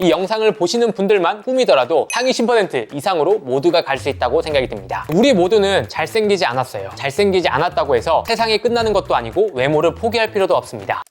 이 영상을 보시는 분들만 꿈이더라도 상위 10% 이상으로 모두가 갈 수 있다고 생각이 듭니다. 우리 모두는 잘생기지 않았어요. 잘생기지 않았다고 해서 세상이 끝나는 것도 아니고 외모를 포기할 필요도 없습니다.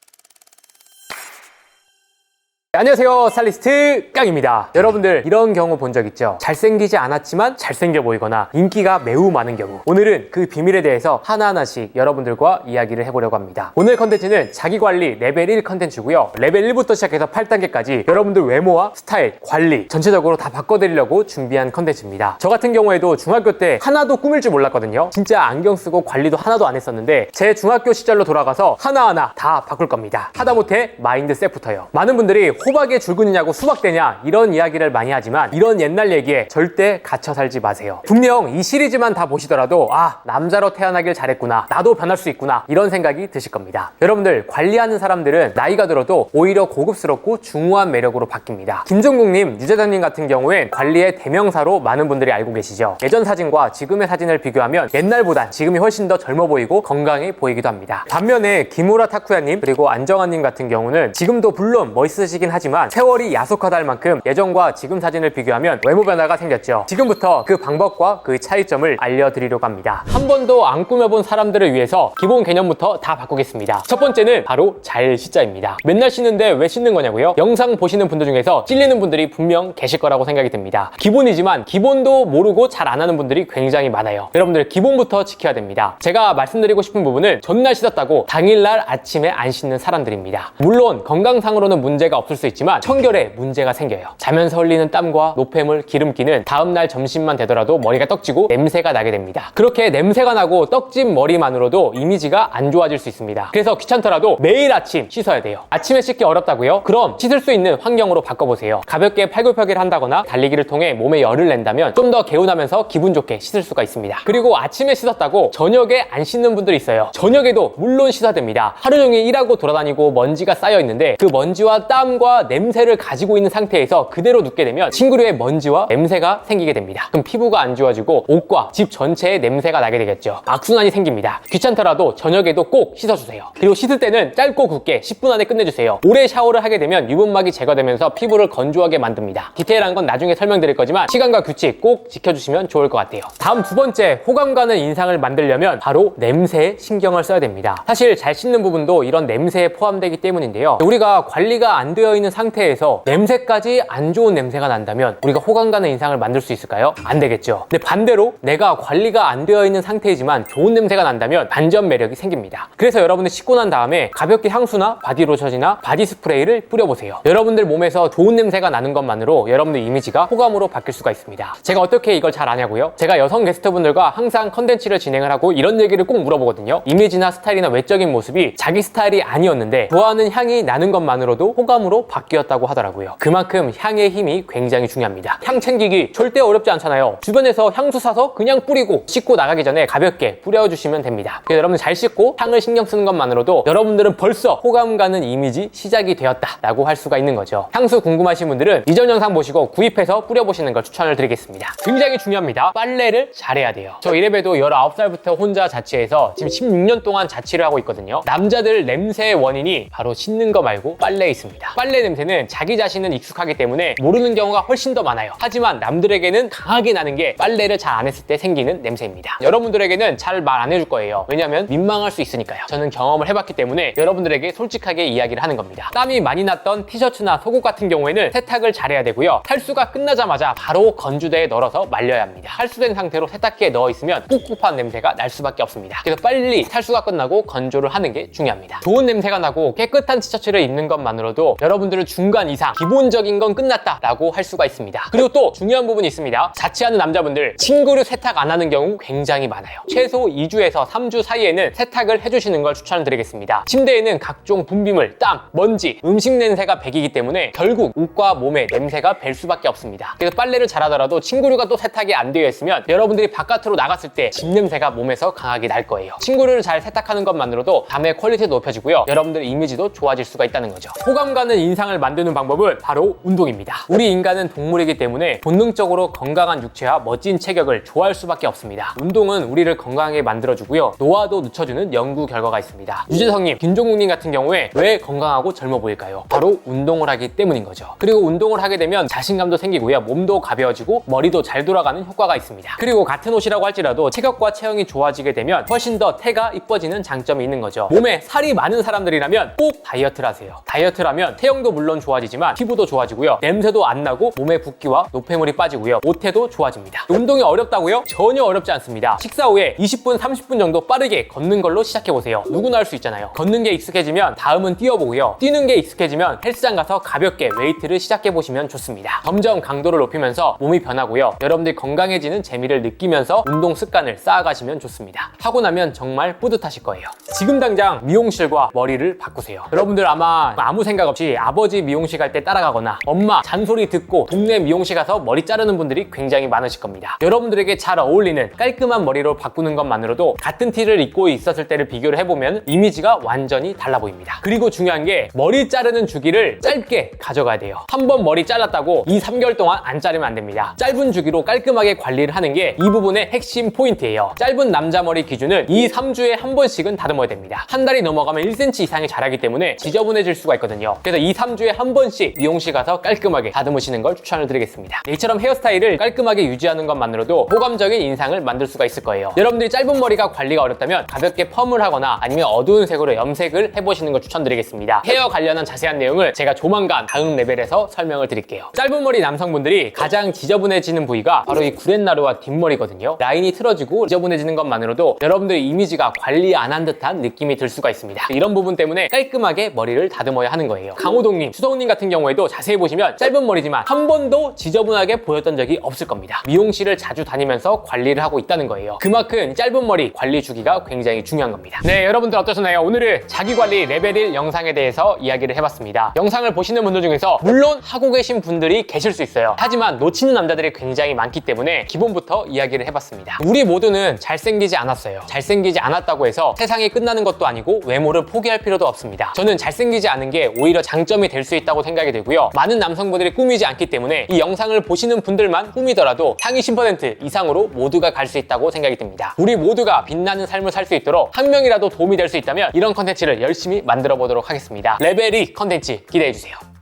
네, 안녕하세요 스타일리스트 깡입니다. 여러분들 이런 경우 본 적 있죠? 잘생기지 않았지만 잘생겨 보이거나 인기가 매우 많은 경우. 오늘은 그 비밀에 대해서 하나하나씩 여러분들과 이야기를 해보려고 합니다. 오늘 컨텐츠는 자기관리 레벨 1 컨텐츠고요. 레벨 1부터 시작해서 8단계까지 여러분들 외모와 스타일, 관리 전체적으로 다 바꿔드리려고 준비한 컨텐츠입니다. 저 같은 경우에도 중학교 때 하나도 꾸밀 줄 몰랐거든요. 진짜 안경 쓰고 관리도 하나도 안 했었는데 제 중학교 시절로 돌아가서 하나하나 다 바꿀 겁니다. 하다못해 마인드셋부터요. 많은 분들이 호박에 줄근이냐고 수박되냐 이런 이야기를 많이 하지만 이런 옛날 얘기에 절대 갇혀 살지 마세요. 분명 이 시리즈만 다 보시더라도 아 남자로 태어나길 잘했구나 나도 변할 수 있구나 이런 생각이 드실 겁니다. 여러분들 관리하는 사람들은 나이가 들어도 오히려 고급스럽고 중후한 매력으로 바뀝니다. 김종국님, 유재장님 같은 경우엔 관리의 대명사로 많은 분들이 알고 계시죠. 예전 사진과 지금의 사진을 비교하면 옛날보단 지금이 훨씬 더 젊어 보이고 건강해 보이기도 합니다. 반면에 김우라 타쿠야님 그리고 안정환님 같은 경우는 지금도 물론 멋있으시긴 하지만 세월이 야속하다 할 만큼 예전과 지금 사진을 비교하면 외모 변화가 생겼죠. 지금부터 그 방법과 그 차이점을 알려드리려고 합니다. 한 번도 안 꾸며본 사람들을 위해서 기본 개념부터 다 바꾸겠습니다. 첫 번째는 바로 잘 시자입니다. 맨날 씻는데 왜 씻는 거냐고요? 영상 보시는 분들 중에서 찔리는 분들이 분명 계실 거라고 생각이 듭니다. 기본이지만 기본도 모르고 잘 안 하는 분들이 굉장히 많아요. 여러분들 기본부터 지켜야 됩니다. 제가 말씀드리고 싶은 부분은 전날 씻었다고 당일날 아침에 안 씻는 사람들입니다. 물론 건강상으로는 문제가 없을 수 있지만 청결에 문제가 생겨요. 자면서 흘리는 땀과 노폐물, 기름기는 다음날 점심만 되더라도 머리가 떡지고 냄새가 나게 됩니다. 그렇게 냄새가 나고 떡진 머리만으로도 이미지가 안 좋아질 수 있습니다. 그래서 귀찮더라도 매일 아침 씻어야 돼요. 아침에 씻기 어렵다고요? 그럼 씻을 수 있는 환경으로 바꿔보세요. 가볍게 팔굽혀기를 한다거나 달리기를 통해 몸에 열을 낸다면 좀 더 개운하면서 기분 좋게 씻을 수가 있습니다. 그리고 아침에 씻었다고 저녁에 안 씻는 분들이 있어요. 저녁에도 물론 씻어야 됩니다. 하루 종일 일하고 돌아다니고 먼지가 쌓여 있는데 그 먼지와 땀과 냄새를 가지고 있는 상태에서 그대로 눕게 되면 친구류의 먼지와 냄새가 생기게 됩니다. 그럼 피부가 안 좋아지고 옷과 집 전체에 냄새가 나게 되겠죠. 악순환이 생깁니다. 귀찮더라도 저녁에도 꼭 씻어주세요. 그리고 씻을 때는 짧고 굵게 10분 안에 끝내주세요. 오래 샤워를 하게 되면 유분막이 제거되면서 피부를 건조하게 만듭니다. 디테일한 건 나중에 설명드릴 거지만 시간과 규칙 꼭 지켜주시면 좋을 것 같아요. 다음 두 번째 호감 가는 인상을 만들려면 바로 냄새에 신경을 써야 됩니다. 사실 잘 씻는 부분도 이런 냄새에 포함되기 때문인데요. 우리가 관리가 안 되어 있는 상태에서 냄새까지 안 좋은 냄새가 난다면 우리가 호감 가는 인상을 만들 수 있을까요? 안 되겠죠. 근데 반대로 내가 관리가 안 되어 있는 상태이지만 좋은 냄새가 난다면 반전 매력이 생깁니다. 그래서 여러분들 씻고 난 다음에 가볍게 향수나 바디로션이나 바디 스프레이를 뿌려보세요. 여러분들 몸에서 좋은 냄새가 나는 것만으로 여러분들 이미지가 호감으로 바뀔 수가 있습니다. 제가 어떻게 이걸 잘 아냐고요? 제가 여성 게스트분들과 항상 컨텐츠를 진행을 하고 이런 얘기를 꼭 물어보거든요. 이미지나 스타일이나 외적인 모습이 자기 스타일이 아니었는데 좋아하는 향이 나는 것만으로도 호감으로 바뀌었다고 하더라고요. 그만큼 향의 힘이 굉장히 중요합니다. 향 챙기기 절대 어렵지 않잖아요. 주변에서 향수 사서 그냥 뿌리고 씻고 나가기 전에 가볍게 뿌려주시면 됩니다. 여러분 잘 씻고 향을 신경 쓰는 것만으로도 여러분들은 벌써 호감 가는 이미지 시작이 되었다라고 할 수가 있는 거죠. 향수 궁금하신 분들은 이전 영상 보시고 구입해서 뿌려보시는 걸 추천을 드리겠습니다. 굉장히 중요합니다. 빨래를 잘해야 돼요. 저 이래봬도 19살부터 혼자 자취해서 지금 16년 동안 자취를 하고 있거든요. 남자들 냄새의 원인이 바로 씻는 거 말고 빨래에 있습니다. 빨래 냄새는 자기 자신은 익숙하기 때문에 모르는 경우가 훨씬 더 많아요. 하지만 남들에게는 강하게 나는 게 빨래를 잘 안 했을 때 생기는 냄새입니다. 여러분들에게는 잘 말 안 해줄 거예요. 왜냐면 민망할 수 있으니까요. 저는 경험을 해봤기 때문에 여러분들에게 솔직하게 이야기를 하는 겁니다. 땀이 많이 났던 티셔츠나 속옷 같은 경우에는 세탁을 잘해야 되고요. 탈수가 끝나자마자 바로 건조대에 널어서 말려야 합니다. 탈수된 상태로 세탁기에 넣어 있으면 꿉꿉한 냄새가 날 수밖에 없습니다. 그래서 빨리 탈수가 끝나고 건조를 하는 게 중요합니다. 좋은 냄새가 나고 깨끗한 티셔츠를 입는 것만으로도 여러분 들은 중간 이상 기본적인 건 끝났다라고 할 수가 있습니다. 그리고 또 중요한 부분이 있습니다. 자취하는 남자분들 친구를 세탁 안 하는 경우 굉장히 많아요. 최소 2주에서 3주 사이에는 세탁을 해주시는 걸 추천드리겠습니다. 침대에는 각종 분비물, 땀, 먼지, 음식 냄새가 배기기 때문에 결국 옷과 몸에 냄새가 벨 수밖에 없습니다. 그래서 빨래를 잘하더라도 친구류가 또 세탁이 안 되어 있으면 여러분들이 바깥으로 나갔을 때 집 냄새가 몸에서 강하게 날 거예요. 친구류를 잘 세탁하는 것만으로도 밤의 퀄리티도 높여지고요. 여러분들 이미지도 좋아질 수가 있다는 거죠. 호감 가는 인상 인상을 만드는 방법은 바로 운동입니다. 우리 인간은 동물이기 때문에 본능적으로 건강한 육체와 멋진 체격을 좋아할 수밖에 없습니다. 운동은 우리를 건강하게 만들어주고요. 노화도 늦춰주는 연구 결과가 있습니다. 유재석님, 김종국님 같은 경우에 왜 건강하고 젊어 보일까요? 바로 운동을 하기 때문인 거죠. 그리고 운동을 하게 되면 자신감도 생기고요. 몸도 가벼워지고 머리도 잘 돌아가는 효과가 있습니다. 그리고 같은 옷이라고 할지라도 체격과 체형이 좋아지게 되면 훨씬 더 태가 이뻐지는 장점이 있는 거죠. 몸에 살이 많은 사람들이라면 꼭 다이어트를 하세요. 다이어트를 하면 체형도 물론 좋아지지만 피부도 좋아지고요. 냄새도 안 나고 몸의 붓기와 노폐물이 빠지고요. 모태도 좋아집니다. 운동이 어렵다고요? 전혀 어렵지 않습니다. 식사 후에 20분, 30분 정도 빠르게 걷는 걸로 시작해 보세요. 누구나 할 수 있잖아요. 걷는 게 익숙해지면 다음은 뛰어보고요. 뛰는 게 익숙해지면 헬스장 가서 가볍게 웨이트를 시작해 보시면 좋습니다. 점점 강도를 높이면서 몸이 변하고요. 여러분들 건강해지는 재미를 느끼면서 운동 습관을 쌓아가시면 좋습니다. 하고 나면 정말 뿌듯하실 거예요. 지금 당장 미용실과 머리를 바꾸세요. 여러분들 아마 아무 생각 없이 아버 지 미용실 갈 때 따라가거나 엄마 잔소리 듣고 동네 미용실 가서 머리 자르는 분들이 굉장히 많으실 겁니다. 여러분들에게 잘 어울리는 깔끔한 머리로 바꾸는 것만으로도 같은 티를 입고 있었을 때를 비교를 해보면 이미지가 완전히 달라 보입니다. 그리고 중요한 게 머리 자르는 주기를 짧게 가져가야 돼요. 한 번 머리 잘랐다고 2, 3개월 동안 안 자르면 안 됩니다. 짧은 주기로 깔끔하게 관리를 하는 게 이 부분의 핵심 포인트예요. 짧은 남자 머리 기준은 2, 3주에 한 번씩은 다듬어야 됩니다. 한 달이 넘어가면 1cm 이상이 자라기 때문에 지저분해질 수가 있거든요. 그래서 2, 3 주에 한 번씩 미용실 가서 깔끔하게 다듬으시는 걸 추천을 드리겠습니다. 이처럼 헤어스타일을 깔끔하게 유지하는 것만으로도 호감적인 인상을 만들 수가 있을 거예요. 여러분들이 짧은 머리가 관리가 어렵다면 가볍게 펌을 하거나 아니면 어두운 색으로 염색을 해보시는 걸 추천드리겠습니다. 헤어 관련한 자세한 내용을 제가 조만간 다음 레벨에서 설명을 드릴게요. 짧은 머리 남성분들이 가장 지저분해지는 부위가 바로 이 구렛나루와 뒷머리거든요. 라인이 틀어지고 지저분해지는 것만으로도 여러분들의 이미지가 관리 안 한 듯한 느낌이 들 수가 있습니다. 이런 부분 때문에 깔끔하게 머리를 다듬어야 하는 거예요. 강호동 님, 수동님 같은 경우에도 자세히 보시면 짧은 머리지만 한 번도 지저분하게 보였던 적이 없을 겁니다. 미용실을 자주 다니면서 관리를 하고 있다는 거예요. 그만큼 짧은 머리 관리 주기가 굉장히 중요한 겁니다. 네, 여러분들 어떠셨나요? 오늘은 자기관리 레벨 1 영상에 대해서 이야기를 해봤습니다. 영상을 보시는 분들 중에서 물론 하고 계신 분들이 계실 수 있어요. 하지만 놓치는 남자들이 굉장히 많기 때문에 기본부터 이야기를 해봤습니다. 우리 모두는 잘생기지 않았어요. 잘생기지 않았다고 해서 세상이 끝나는 것도 아니고 외모를 포기할 필요도 없습니다. 저는 잘생기지 않은 게 오히려 장점 이 될 수 있다고 생각이 되고요. 많은 남성분들이 꾸미지 않기 때문에 이 영상을 보시는 분들만 꾸미더라도 상위 10% 이상으로 모두가 갈 수 있다고 생각이 듭니다. 우리 모두가 빛나는 삶을 살 수 있도록 한 명이라도 도움이 될 수 있다면 이런 컨텐츠를 열심히 만들어 보도록 하겠습니다. 레벨 2 컨텐츠 기대해 주세요.